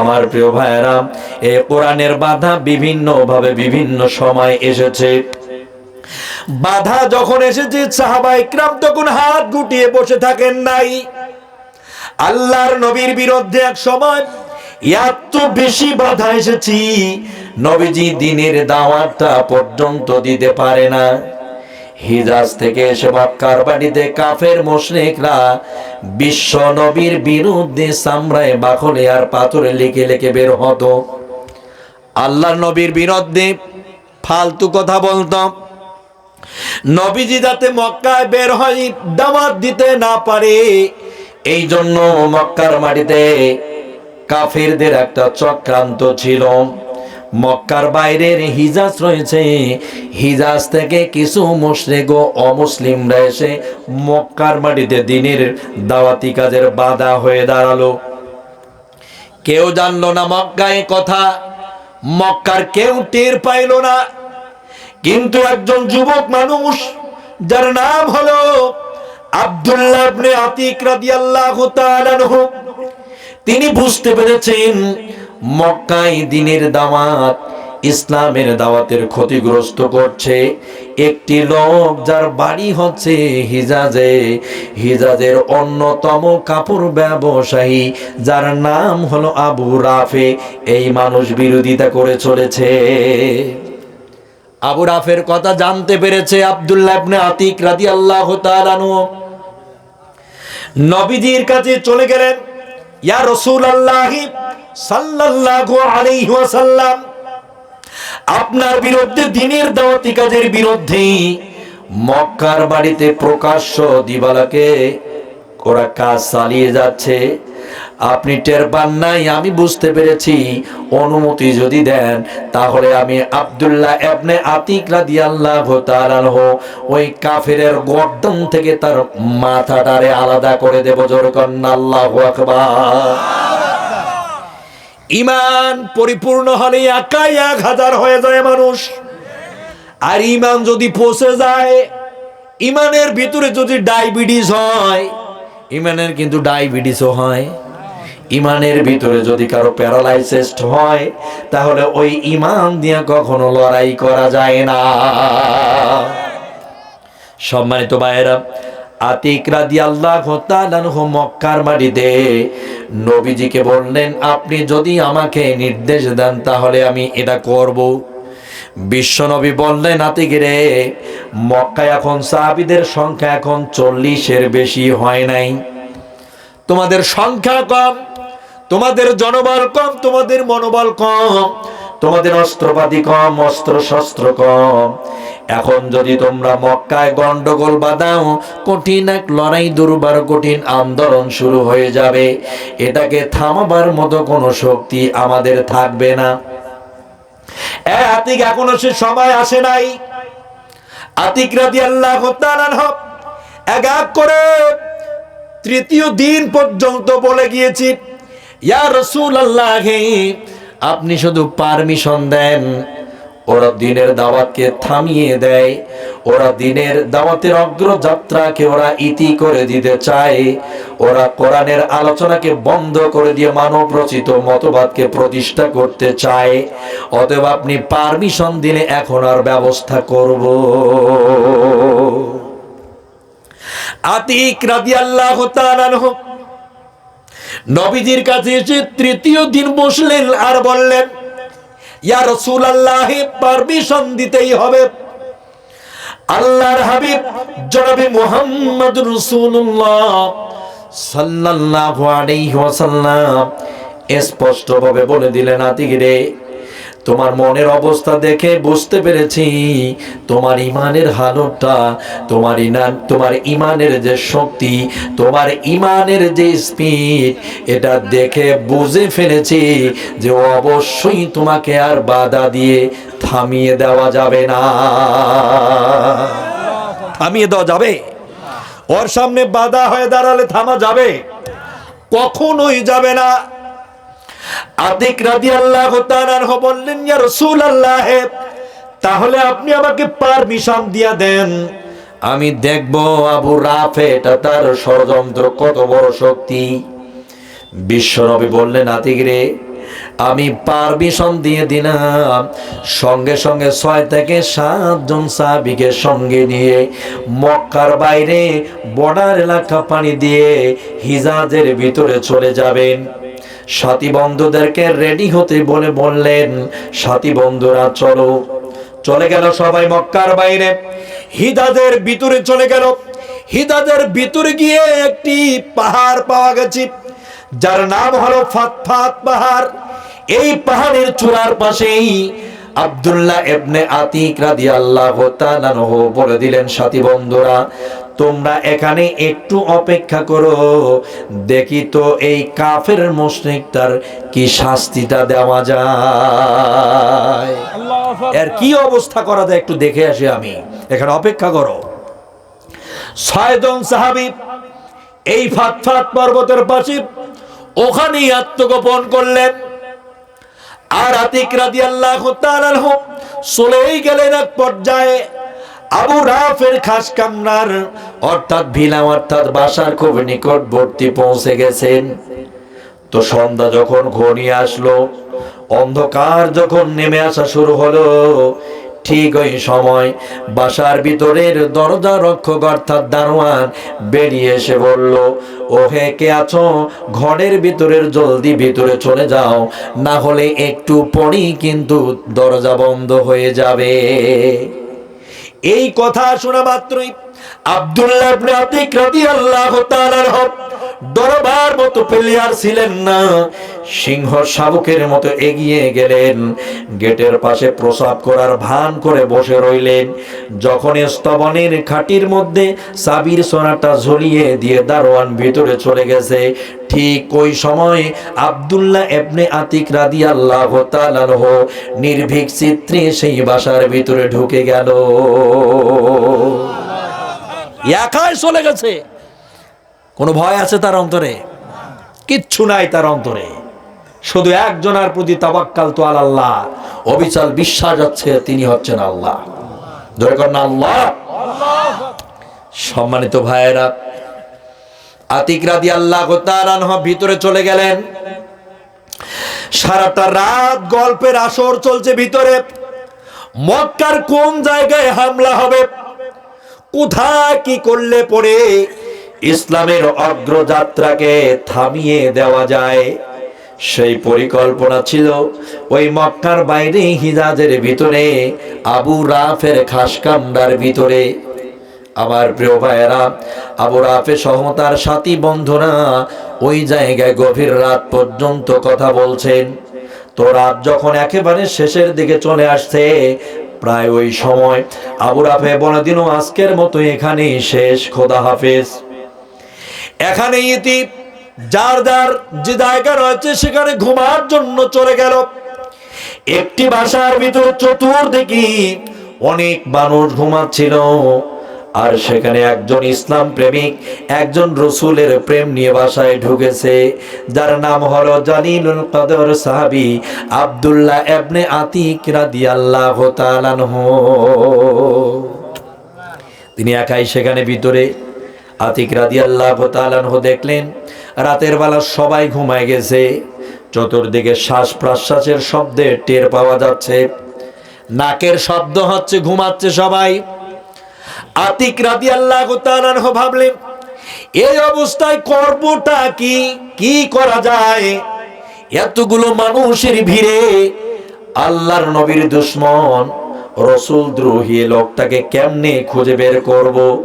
আমার প্রিয় ভাইয়েরা, এ কোরআনের বাধা বিভিন্ন ভাবে বিভিন্ন সময় এসেছে। বাধা যখন এসেছে, সাহাবা ইকরাম তখন হাত গুটিয়ে বসে থাকেন নাই। আল্লাহর নবীর বিরুদ্ধে এক সময়, এত বেশি বাধা এসেছি, নবীজি দিনের দাওয়াতটা পর্যন্ত দিতে পারে না। হিজাজ থেকে এসে মক্কার বাড়িতে কাফের মুশরিকরা বিশ্ব নবীর বিরুদ্ধে সামরায় বাখলে আর পাথরে লিখে লিখে বের হতো। আল্লাহর নবীর বিরুদ্ধে ফালতু কথা বলতাম নবীজি যাতে মক্কায় বের হয়, দাওয়াত দিতে না পারে এই জন্য মক্কার মাটিতে কাফেরদের একটা চক্রান্ত ছিল। মক্কার বাইরের হিজাজ রয়েছে। হিজাজ থেকে কিছু মুশরিক ও অমুসলিমরা এসে মক্কার মাটিতে দিনের দাওয়াতি কাজের বাধা হয়ে দাঁড়াল। কেউ জানলো না মক্কায় কথা, মক্কার কেউ টের পাইল না। কিন্তু একজন যুবক মানুষ, যার নাম হলো আব্দুল্লাহ আতিক রাদিয়াল্লাহু তিনি বুঝতে পেরেছেন মক্কায় দিনের দাওয়াত ইসলামের দাওয়াতের ক্ষতিগ্রস্ত করছে একটি লোক যার বাড়ি হচ্ছে হিজাজে। হিজাজের অন্যতম কাপড় ব্যবসায়ী, যার নাম হলো আবু রাফে। এই মানুষ বিরোধিতা করে চলেছে। আবু রাফের কথা জানতে পেরেছে আব্দুল্লাহ ইবনে আতিক রাদিয়াল্লাহু তাআলা আনহু। নবীজির কাছে চলে গেলেন, ইয়া রাসূলুল্লাহি সাল্লাল্লাহু আলাইহি ওয়াসাল্লাম, আপনার বিরুদ্ধে দিনের দাওয়াতি কাজের বিরুদ্ধে মক্কার বাড়িতে প্রকাশ্য দিবালাকে ওরা কাজ চালিয়ে যাচ্ছে। আপনি টের পান নাই, আমি বুঝতে পেরেছি। অনুমতি যদি দেন, তাহলে আমি আব্দুল্লাহ এবনে আতিক রাদিয়াল্লাহু তাআলা আনহু, ওই কাফিরের গর্দন থেকে তার মাথাটারে আলাদা করে দেব। জোর কন্না আল্লাহু আকবার। ইমান পরিপূর্ণ হলে একাই এক হাজার হয়ে যায় মানুষ। আর ইমান যদি পচে যায়, ইমানের ভিতরে যদি ডায়াবেটিস হয়, ইমানের কিন্তু ডায়াবেটিসও হয়। ইমানের ভিতরে যদি কারও প্যারালাইসিস হয়, তাহলে ওই ইমান দিয়ে কখনো লড়াই করা যায় না। সম্মানিত ভাইয়েরা আতিক রাদি আল্লাহ মক্কার মাটিতে নবীজিকে বললেন, আপনি যদি আমাকে নির্দেশ দেন, তাহলে আমি এটা করব। বিশ্বনবী বললেন, আতিক রে, মক্কায় এখন সাহাবিদের সংখ্যা এখন চল্লিশের বেশি হয় নাই। তোমাদের সংখ্যা কম, তোমাদের জনবল কম, তোমাদের মনোবল কম তোমাদের অস্ত্রপাতি কম অস্ত্র শস্ত্র কম। এখন যদি তোমরা মক্কায় গন্ডগোল বাঁধাও, কঠিন এক লড়াই দুর্বার কঠিন আন্দোলন শুরু হয়ে যাবে। এটাকে থামাবার মতো কোনো শক্তি আমাদের থাকবে না। আতিক, এখনও সে সময় আসে নাই। আতিক রাদি আল্লাহ এক এক করে তৃতীয় দিন পর্যন্ত বলে গিয়েছি, ইয়া রসুল আল্লাহ আপনি শুধু পারমিশন দেন, ওরা দিনের দাওয়াতকে থামিয়ে দেয়, ওরা দিনের দাওয়াতের অগ্রযাত্রাকে ওরা ইতি করে দিতে চায়, ওরা কোরআনের আলোচনাকে বন্ধ করে দিয়ে মানব রচিত মতবাদকে প্রতিষ্ঠা করতে চায়, অতএব আপনি পারমিশন দিলে এখন আর ব্যবস্থা করব। আতিক রাদিয়াল্লাহু তাআলা নবীজির কাছে এসে তৃতীয় দিন বসলেন আর বললেন, ইয়া রাসূলুল্লাহ, পারমিশন দিতেই হবে। আল্লাহর হাবিব, জনাবি মুহাম্মদ রাসূলুল্লাহ সাল্লাল্লাহু আলাইহি ওয়াসাল্লাম, স্পষ্টভাবে বলে দিলেন আতিগিরে তোমার মনের অবস্থা দেখে বুঝতে পেরেছি। তোমার ইমানের হালতটা, তোমার ইমান তোমার ইমানের যে শক্তি, তোমার ইমানের যে স্পিড, এটা দেখে বুঝে ফেলেছি যে অবশ্যই তোমাকে আর বাধা দিয়ে থামিয়ে দেওয়া যাবে না। থামিয়ে দেওয়া যাবে? ওর সামনে বাধা হয়ে দাঁড়ালে থামা যাবে? কখনোই যাবে না। আতিক রাদি আল্লাহ বললেন, ইয়া রসুল আল্লাহ তাহলে আপনি আমাকে পারমিশন দিয়া দেন। আমি দেখব আবু রাফে এটা তার ষড়যন্ত্র কত বড় শক্তি। বিশ্বনবী বললেন আতিক রে, আমি পারমিশন দিয়ে দিলাম। সঙ্গে সঙ্গে ছয় থেকে সাতজন সাহাবিকে সঙ্গে নিয়ে মক্কার বাইরে বর্ডার এলাকা পানি দিয়ে হিজাজের ভিতরে চলে যাবেন। সাথী বন্ধুদেরকে রেডি হতে বলে বললেন, সাথী বন্ধুরা, চলো। চলে গেল সবাই মক্কার বাইরে। হিদাদের ভিতরে চলে গেল। হিদাদের ভিতরে গিয়ে একটি পাহাড় পাওয়া গেছে, যার নাম হলো ফাতফাত পাহাড়। এই পাহাড়ের চূড়ার পাশেই আব্দুল্লাহ এবনে আতিক রাদিয়াল্লাহু তাআলা বলে দিলেন, সাথী বন্ধুরা, তোমরা এখানে একটু অপেক্ষা করো। দেখি তো এই কাফের মুশরিকটার কি শাস্তিটা দেওয়া যায়। এর কি অবস্থা করা যায় একটু দেখে আসি আমি। এখানে অপেক্ষা করো। ছয়জন সাহাবি এই ফাতফাত পর্বতের পাশে ওখানেই আত্মগোপন করলেন। আর আতিক রাজি আল্লাহ চলেই গেলেন এক পর্যায়ে। আবু রাফের খাস কামনার অর্থাৎ ভিলাম অর্থাৎ বাসার খুব নিকটবর্তী পৌঁছে গেছেন। তো সন্ধ্যা যখন ঘনিয়ে আসলো, অন্ধকার যখন নেমে আসা শুরু হলো ঠিক ওই সময় বাসার ভিতরের দরজা রক্ষক অর্থাৎ দারোয়ান বেরিয়ে এসে বলল ও হে কে আছো? ঘরের ভিতরের জলদি ভিতরে চলে যাও, না হলে একটু পরেই কিন্তু দরজা বন্ধ হয়ে যাবে। এই কথা শোনা মাত্রই আব্দুল্লাহ ইবনে আতিক রাদিয়াল্লাহু তাআলার দরবার মতো প্লেয়ার ছিলেন না। সিংহ শাবকের মতো এগিয়ে গেলেন। গেটের পাশে প্রসাব করার ভান করে বসে রইলেন। যখন স্তবনের খাটির মধ্যে সাবির সোনাটা ঝুলিয়ে দিয়ে দারোয়ান ভিতরে চলে গেছে, ঠিক ওই সময় আব্দুল্লাহ এবনে আতিক রাদি আল্লাহ নির্ভীক চিত্রে সেই বাসার ভিতরে ঢুকে গেল। একাই চলে গেছে। কোনো ভয় আছে তার অন্তরে? কিচ্ছু নাই তার অন্তরে। শুধু একজনের প্রতি তাবাক্কাল তো আল্লাহ। অবিচাল বিশ্বাস যাচ্ছে তিনি হচ্ছেন আল্লাহ। ধরে কর আল্লাহ। সম্মানিত ভাইয়েরা, আতিক রাদি আল্লাহ ভিতরে চলে গেলেন। সারাটা রাত গল্পের আসর চলছে ভিতরে। মক্কার কোন জায়গায় হামলা হবে? কোথায় কি করলে পরে? ইসলামের অগ্রযাত্রাকে থামিয়ে দেওয়া যায়। সেই পরিকল্পনা ছিল ওই মক্কার বাইরে হিজাজের ভিতরে, আবু রাফের খাসকান্ডার ভিতরে। আমার প্রিয় ভাইয়েরা, আবু রাফে সহ তার সাথী বন্ধুরা, ওই জায়গায় গভীর রাত পর্যন্ত কথা বলছেন। তো রাত যখন একেবারে শেষের দিকে চলে আসছে, প্রায় ওই সময় আবু রাফে বলে দিন আজকের মতো এখানেই শেষ, খোদা হাফেজ। এখানে ইতি যার যার যে জায়গা রয়েছে, সেখানে ঘুমার জন্য চলে গেল। একটি বাসার ভিতর চতুর্দিকে অনেক মানুষ ঘুমাচ্ছিল, আর সেখানে একজন ইসলাম প্রেমিক, একজন রসুলের প্রেম নিয়ে বাসায় ঢুকেছে, যার নাম হলো জালিলুল কদর সাহাবি আব্দুল্লাহ এবনে আতিক রাদিয়াল্লাহু তাআলা তিনি একাই সেখানে ভিতরে আতিক রাদিয়াল্লাহু তাআলা দেখলেন, রাতের বেলা সবাই ঘুমায় গেছে। চতুর্দিকে শ্বাস প্রশ্বাসের শব্দে টের পাওয়া যাচ্ছে। নাকের শব্দ হচ্ছে, ঘুমাচ্ছে সবাই। আতিক রাদি আল্লাহ তালানহ ভাবলেন, এই অবস্থায় কর্মটা কি? কি করা যায়? এতগুলো মানুষের ভিড়ে আল্লাহর নবীর দুশ্মন, রসুল দ্রোহী লোকটাকে কেমনে খুঁজে বের করব।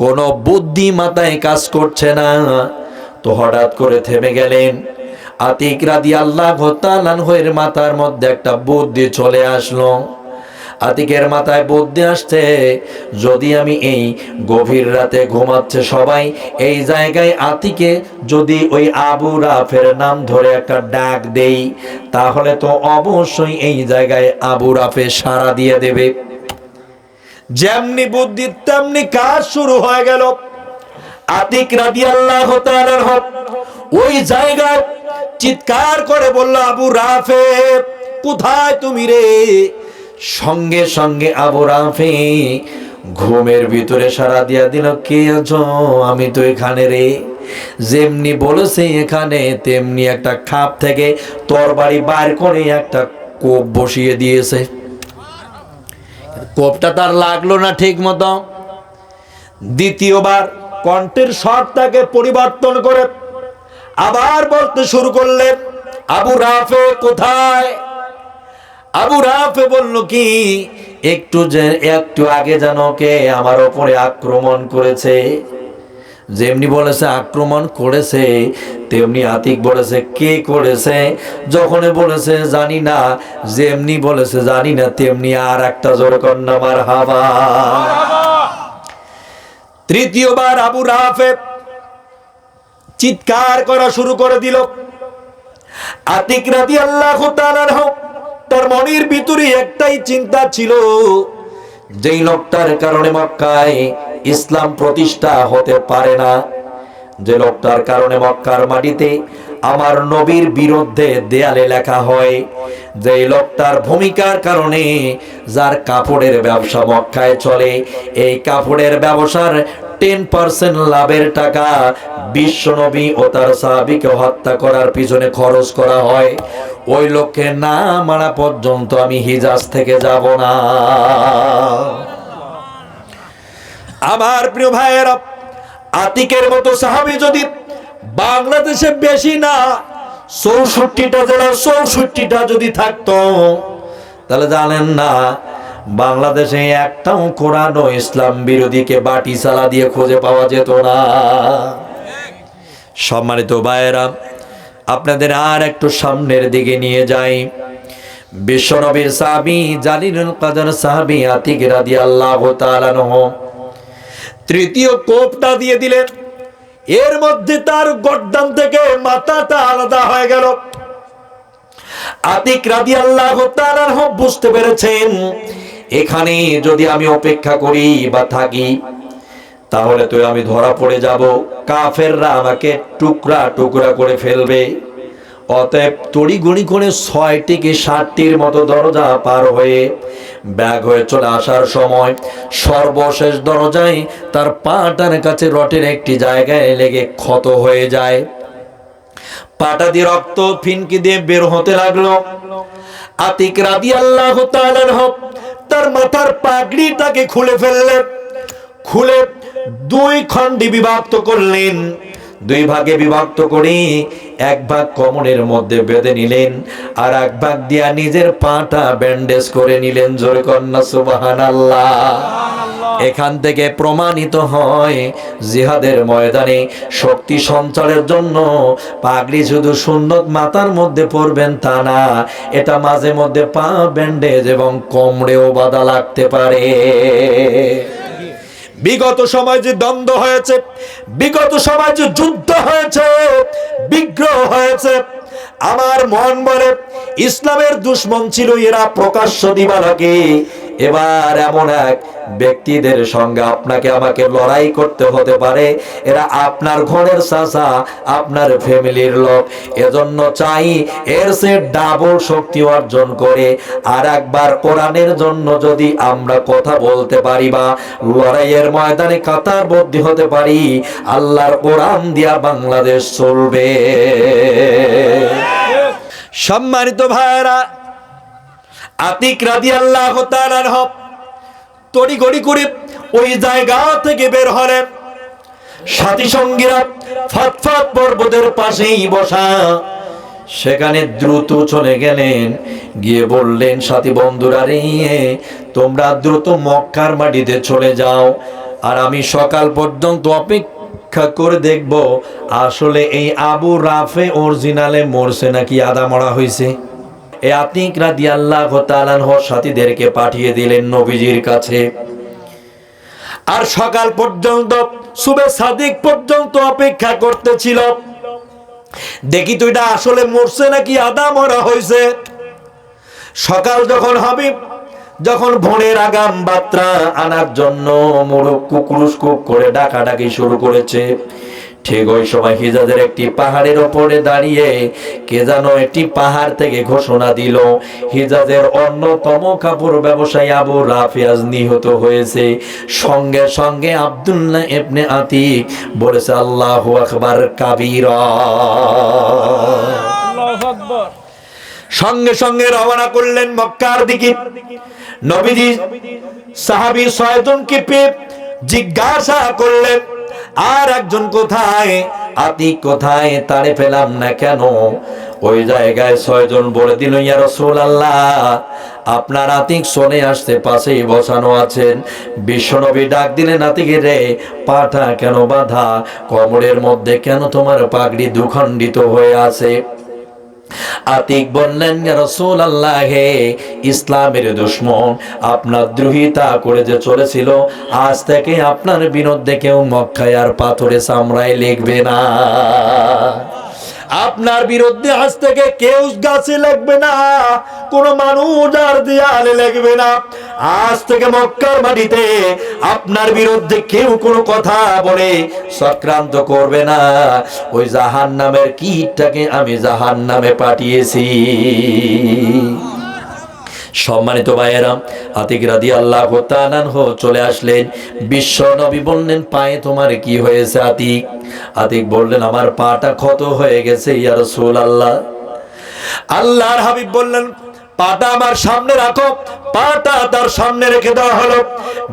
কোন বুদ্ধি মাথায় কাজ করছে না। তো হঠাৎ করে থেমে গেলেন। আতিক রাদি আল্লাহ হয়ের মাথার মধ্যে একটা বুদ্ধি চলে আসলো। আতিকের মাথায় বুদ্ধি আসছে, যদি আমি এই গভীর রাতে ঘুমাচ্ছে সবাই, এই জায়গায় আতিকে যদি ওই আবু রাফের নাম ধরে একটা ডাক দেই, তাহলে তো অবশ্যই এই জায়গায় আবু রাফে সাড়া দিয়ে দেবে। যেমনি বুদ্ধি, তেমনি কাজ শুরু হয়ে গেল। আতিক রাদি আল্লাহ ওই জায়গায় চিৎকার করে বলল, আবু রাফে কোথায় তুমি রে? সঙ্গে সঙ্গে আবু রাফে ঘুমের ভিতরে সারা দিয়া দিল, কে আছো? আমি তো এখানে রে। যেমনি বলেছে এখানে, তেমনি একটা খাপ থেকে তরবারি বার করে একটা কোপ বসিয়ে দিয়েছে। কোপটা তার লাগল না ঠিক মতো। দ্বিতীয়বার কণ্ঠের স্বরটাকে পরিবর্তন করে আবার বলতে শুরু করলেন আবু রাফে কোথায়? আবু রাফে বলল কি, একটু যে, একটু আগে যেন কে আমার ওপরে আক্রমণ করেছে। যেমনি বলেছে, আক্রমণ করেছে, তেমনি আতিক বলেছে, কে করেছে? যখন বলেছে, জানি না। যেমনি বলেছে, জানি না, তেমনি আর একটা জোর কন্যা মার হাবা তৃতীয়বার আবু রাফে চিৎকার করা শুরু করে দিল। আতিক রাদি আল্লাহ তার মনের ভিতরে একটাই চিন্তা ছিল, যেই লোকটার কারণে মক্কায় ইসলাম প্রতিষ্ঠা হতে পারে না। যে লোকটার কারণে মক্কার মাটিতে আমার নবীর বিরুদ্ধে দেয়ালে লেখা হয়, যে লোকটার ভূমিকার কারণে যার কাপড়ের ব্যবসা মক্কায় চলে, এই কাপড়ের ব্যবসার টেন পার্সেন্ট লাভের টাকা বিশ্বনবী ও তার সাহাবিকে হত্যা করার পিছনে খরচ করা হয়। ওই লোককে না মারা পর্যন্ত আমি হিজাজ থেকে যাব না। আমার প্রিয় ভাইয়েরা, আতিকের মতো সাহাবি যদি বাংলাদেশে বেশি না, চৌষট্টিটা জেলা চৌষট্টিটা যদি থাকতো, তাহলে জানেন না, বাংলাদেশে একটাও কোরআন ও ইসলাম বিরোধীকে বাটি চালা দিয়ে খুঁজে পাওয়া যেত না। সম্মানিত ভাইয়েরা, আপনাদের আর একটু সামনের দিকে নিয়ে যাই। বিশ্বনবীর সাহাবি জালিলুল কাদের সাহাবি আতিক রাদিয়াল্লাহু তাআলা আনহু তৃতীয় কোপটা দিয়ে দিলেন। এর মধ্যে তার গর্দান থেকে মাথাটা আলাদা হয়ে গেল। আতিক রাদি আল্লাহ তার বুঝতে পেরেছেন, এখানে যদি আমি অপেক্ষা করি বা থাকি, তাহলে তো আমি ধরা পড়ে যাব। কাফেররা আমাকে টুকরা টুকরা করে ফেলবে। অতএব তড়িগুড়ি করে ছয়টি কি ষাটটির মতো দরজা পার হয়ে ব্যাগ হয়ে চলে আসার সময় সর্বশেষ দরজায় তার পাটার কাছে রটের একটি জায়গায় লেগে ক্ষত হয়ে যায়। পাটা দিয়ে রক্ত ফিনকি দিয়ে বের হতে লাগল। আতিক রাদি আল্লাহ তার মাথার পাগড়িটাকে খুলে ফেললেন। খুলে দুই খণ্ডে বিভক্ত করলেন। দুই ভাগে বিভক্ত করে। এক ভাগ কমনের মধ্যে বেঁধে নিলেন আর এক ভাগ দিয়া নিজের পাটা ব্যান্ডেজ করে নিলেন। জোরে কন্যা সুবাহান এখান থেকে প্রমাণিত হয় জিহাদের ময়দানে শক্তি সঞ্চারের জন্য পাগড়ি শুধু সুন্নত মাথার মধ্যে পড়বেন তা না এটা মাঝে মধ্যে পা ব্যান্ডেজ এবং কোমরেও বাধা লাগতে পারে। বিগত সময় যে দ্বন্দ্ব হয়েছে, বিগত সময় যে যুদ্ধ হয়েছে, বিগ্রহ হয়েছে, আমার মন বলে ইসলামের দুশ্মন ছিল এরা প্রকাশ্য দিবালকে। এবার এমন এক ব্যক্তিদের সঙ্গে আপনাকে আমাকে লড়াই করতে হতে পারে। এরা আপনার ঘরের চাষা আপনার ফ্যামিলির লোক। এজন্য চাই এর সে ডাবল শক্তি অর্জন করে। আর একবার কোরআনের জন্য যদি আমরা কথা বলতে পারি বা লড়াইয়ের ময়দানে কাতার বদ্ধি হতে পারি, আল্লাহর কোরআন দিয়া বাংলাদেশ চলবে। সম্মানিত ভাইরা আতিক রাদি আল্লাহ তড়ি গড়ি করে ওই জায়গা থেকে বের হলেন সাথী সঙ্গীরা ফাতফাত পর্বতের পাশেই বসা। সেখানে দ্রুত চলে গেলেন, গিয়ে বললেন, সাথী বন্ধুরা রে, তোমরা দ্রুত মক্কার মাটিতে চলে যাও, আর আমি সকাল পর্যন্ত অপেক্ষা করে দেখব, আসলে এই আবু রাফে অরিজিনালে মরছে নাকি আদা মরা হয়েছে আতিক রাদি আল্লাহ সাথীদেরকে পাঠিয়ে দিলেন নবীজির কাছে। আর সকাল পর্যন্ত সুবে সাদিক পর্যন্ত অপেক্ষা করতেছিল। দেখি তো এটা আসলে মরছে নাকি আদা মরা হয়েছে? সকাল যখন হবে, যখন ভনের আগাম বাত্রা আনার জন্য মোরগ কুকুরুস কুক করে ডাকাডাকি শুরু করেছে। ঠিক ওই সময় হিজাজের একটি পাহাড়ের ওপরে দাঁড়িয়ে কে যেন একটি পাহাড় থেকে ঘোষণা দিল হিজাজের অন্যতম কাপড় ব্যবসায়ী আবু রাফিয়াজ নিহত হয়েছে। সঙ্গে সঙ্গে আব্দুল্লাহ ইবনে আতিক বলেছে আল্লাহু আকবার কাবীরা। সঙ্গে সঙ্গে রওনা করলেন মক্কার দিকে। নবীজি সাহাবী ছয়জনকে পেয়ে জিজ্ঞাসা করলেন আর একজন কোথায়? আতি কোথায় তারে পেলাম না কেন? ওই জায়গায় ছয়জন বলে দিল, ইয়া আল্লাহ আপনার আতিক শোনে আসতে পাশেই বসানো আছেন। বিশ্বনবী ডাক দিলে নাতিকে রে পাঠা কেন বাধা? কোমরের মধ্যে কেন তোমার পাগড়ি দুখণ্ডিত হয়ে আছে? আতিক বললেন রসুল আল্লাহে ইসলামের দুশ্মন, আপনার দ্রোহিতা করে যে চলেছিল, আজ থেকে আপনার বিরুদ্ধে কেউ মক্কায় আর পাথরে চামড়ায় লিখবে না। আপনার বিরুদ্ধে আজ থেকে কেউ গাছে লাগবে না, কোন মানুষ আর দেয়ালে লাগবে না। আজ থেকে মক্কার মাটিতে আপনার বিরুদ্ধে কেউ কোনো কথা বলে সক্রান্ত করবে না। ওই জাহান নামের কীটটাকে আমি জাহান নামে পাঠিয়েছি। সম্মানিত ভাইয়েরা, আতিক রাদি আল্লাহ চলে আসলেন। বিশ্ব নবী বললেন, পায়ে তোমার কি হয়েছে আতিক? আতিক বললেন, আমার পাটা ক্ষত হয়ে গেছে ইয়ার সোল আল্লাহ আল্লাহর হাবিব বললেন পাটা আমার সামনে রাখো পাটা তার সামনে রেখে দেওয়া হলো।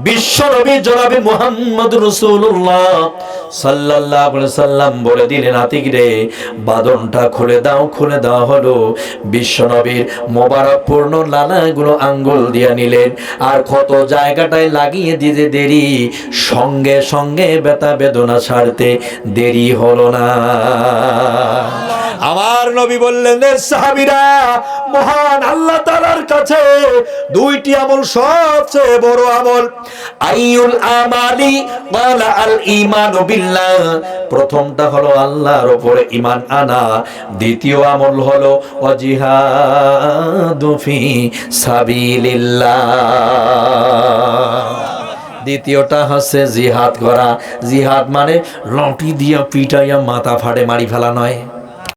বিশ্ব নবী জনাবি মুহাম্মদ রাসূলুল্লাহ সাল্লাল্লাহু আলাইহি সাল্লাম বলে দিলেন, আতিক রে বাদনটা খুলে দাও, খুলে দেওয়া হলো। বিশ্ব নবীর মোবারক পূর্ণ লালাগুলো আঙ্গুল দিয়ে নিলেন, আর কত জায়গাটায় লাগিয়ে দিতে দেরি, সঙ্গে সঙ্গে ব্যথা বেদনা ছাড়তে দেরি হলো না। আমার নবী বললেন "এ সাহাবীরা, মহান আল্লাহ তাআলার কাছে দুইটি আমল সবচেয়ে বড় আমল। আইউল আমালি ওয়ালা আল ঈমান বিল্লাহ। প্রথমটা হলো আল্লাহর উপরে ঈমান আনা। দ্বিতীয় আমল হলো, ওয়াজিহাদু ফি সাবিলিল্লাহ। দ্বিতীয়টা হচ্ছে জিহাদ করা। জিহাদ মানে লটি দিয়া পিটাইয়া মাথা ফাড়ে মারি ফেলা নয়।